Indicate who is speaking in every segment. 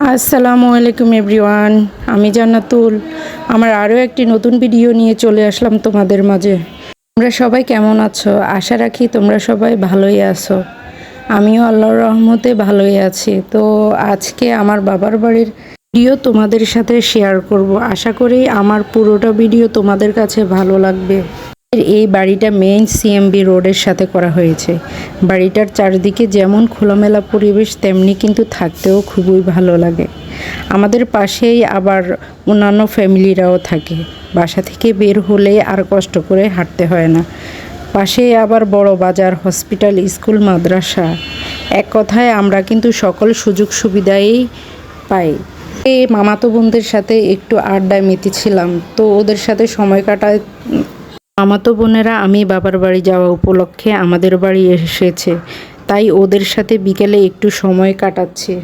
Speaker 1: আসসালামু আলাইকুম এভরিওয়ান, আমি জান্নাতুল। আমার আরও একটি নতুন ভিডিও নিয়ে চলে আসলাম তোমাদের মাঝে। তোমরা সবাই কেমন আছো? আশা রাখি তোমরা সবাই ভালোই আছো। আমিও আল্লাহর রহমতে ভালোই আছি। তো আজকে আমার বাবার বাড়ির ভিডিও তোমাদের সাথে শেয়ার করব। আশা করি আমার পুরোটা ভিডিও তোমাদের কাছে ভালো লাগবে। এই বাড়িটা মেইন সিএমবি রোডের সাথে করা হয়েছে। বাড়িটার চারদিকে যেমন খোলামেলা পরিবেশ, তেমনি কিন্তু থাকতেও খুবই ভালো লাগে। আমাদের পাশেই আবার অন্যান্য ফ্যামিলিরাও থাকে। বাসা থেকে বের হলে আর কষ্ট করে হাঁটতে হয় না। পাশেই আবার বড় বাজার হসপিটাল স্কুল মাদ্রাসা। এক কথায় আমরা কিন্তু সকল সুযোগ সুবিধাই পাই। মামাতো বোনদের সাথে একটু আড্ডায় মেতেছিলাম, তো ওদের সাথে সময় কাটায় মামাতো বোনেরা, আমি বাবার বাড়ি যাওয়া উপলক্ষে আমাদের বাড়ি এসেছে। তাই ওদের সাথে বিকেলে একটু সময় কাটাচ্ছে।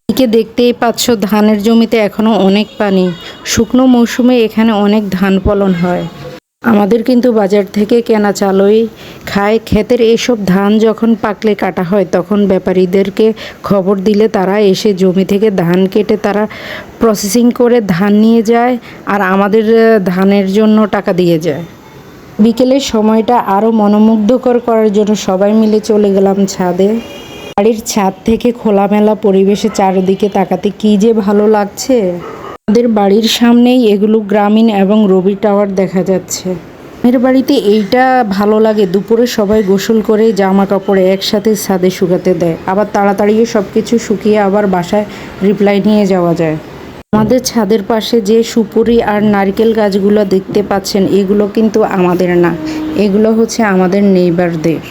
Speaker 1: এদিকে দেখতেই পাচ্ছ, ধানের জমিতে এখনও অনেক পানি। শুকনো মৌসুমে এখানে অনেক ধান ফলন হয়। আমাদের কিন্তু বাজার থেকে কেনা চালই খায়। ক্ষেতের এসব ধান যখন পাকলে কাটা হয়, তখন ব্যাপারীদেরকে খবর দিলে তারা এসে জমি থেকে ধান কেটে তারা প্রসেসিং করে ধান নিয়ে যায় আর আমাদের ধানের জন্য টাকা দিয়ে যায়। বিকেলের সময়টা আরও মনোমুগ্ধকর করার জন্য সবাই মিলে চলে গেলাম ছাদে। বাড়ির ছাদ থেকে খোলামেলা পরিবেশে চারিদিকে তাকাতে কি যে ভালো লাগছে। আমাদের বাড়ির সামনেই এগুলো গ্রামীণ এবং রবি টাওয়ার দেখা যাচ্ছে। মেয়ের বাড়িতে এইটা ভালো লাগে, দুপুরে সবাই গোসল করে জামা কাপড় একসাথে ছাদে শুকাতে দেয়। আবার তাড়াতাড়িও সব কিছু শুকিয়ে আবার বাসায় রিপ্লাই নিয়ে যাওয়া যায়। আমাদের ছাদের পাশে যে সুপুরি আর নারকেল গাছগুলো দেখতে পাচ্ছেন, এগুলো কিন্তু আমাদের না। এগুলো হচ্ছে আমাদের নেইবারদের।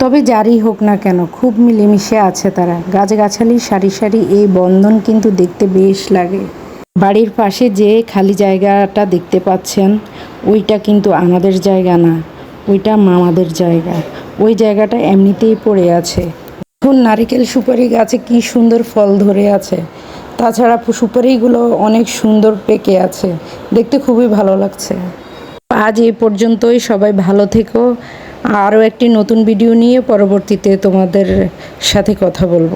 Speaker 1: তবে যারই হোক না কেন, খুব মিলেমিশে আছে তারা। গাছগাছালি, সারি সারি, এই বন্ধন কিন্তু দেখতে বেশ লাগে। বাড়ির পাশে যে খালি জায়গাটা দেখতে পাচ্ছেন, ওইটা কিন্তু আমাদের জায়গা না। ওইটা মামাদের জায়গা। ওই জায়গাটা এমনিতেই পড়ে আছে। এখন নারিকেল সুপারি গাছে কি সুন্দর ফল ধরে আছে। তাছাড়া সুপারিগুলো অনেক সুন্দর পেকে আছে। দেখতে খুবই ভালো লাগছে। আজ এই পর্যন্তই, সবাই ভালো থেকো। আরও একটি নতুন ভিডিও নিয়ে পরবর্তীতে তোমাদের সাথে কথা বলব।